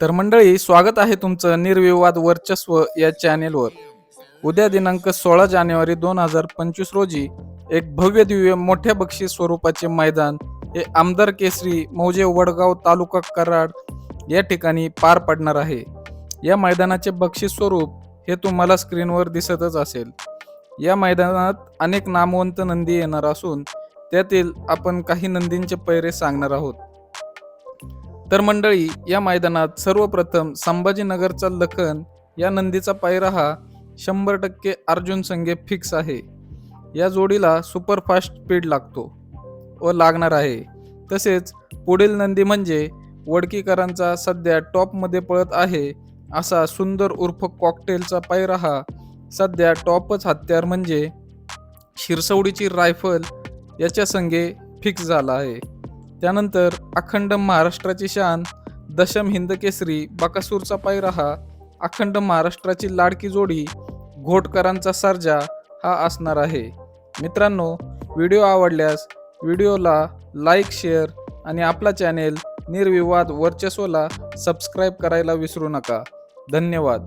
तर मंडळी स्वागत आहे तुमचं निर्विवाद वर्चस्व या चॅनेलवर. उद्या दिनांक सोळा जानेवारी दोन हजार पंचवीस रोजी एक भव्य दिव्य मोठ्या बक्षीस स्वरूपाचे मैदान हे आमदार केसरी मौजे वडगाव तालुका कराड या ठिकाणी पार पडणार आहे. या मैदानाचे बक्षीस स्वरूप हे तुम्हाला स्क्रीनवर दिसतच असेल. या मैदानात अनेक नामवंत नंदी येणार असून त्यातील आपण काही नंदींचे पैरे सांगणार आहोत. तर मंडळी या मैदानात सर्वप्रथम संभाजीनगरचा लखन या नंदीचा पायरा हा शंभर टक्के अर्जुन संघे फिक्स आहे. या जोडीला सुपरफास्ट स्पीड लागतो व लागणार आहे. तसेच पुढील नंदी म्हणजे वडकीकरांचा सध्या टॉपमध्ये पळत आहे असा सुंदर उर्फ कॉकटेलचा पायरा हा सध्या टॉपच हत्यार म्हणजे शिरसवडीची रायफल याच्या संघे फिक्स झाला आहे. त्यानंतर अखंड महाराष्ट्राची शान दशम हिंद केसरी बकासूरचा पायरा हा अखंड महाराष्ट्राची लाडकी जोडी घोटकरांचा सर्जा हा असणार आहे. मित्रांनो व्हिडिओ आवडल्यास व्हिडिओला लाईक शेअर आणि आपला चॅनेल निर्विवाद वर्चस्वला सबस्क्राईब करायला विसरू नका. धन्यवाद.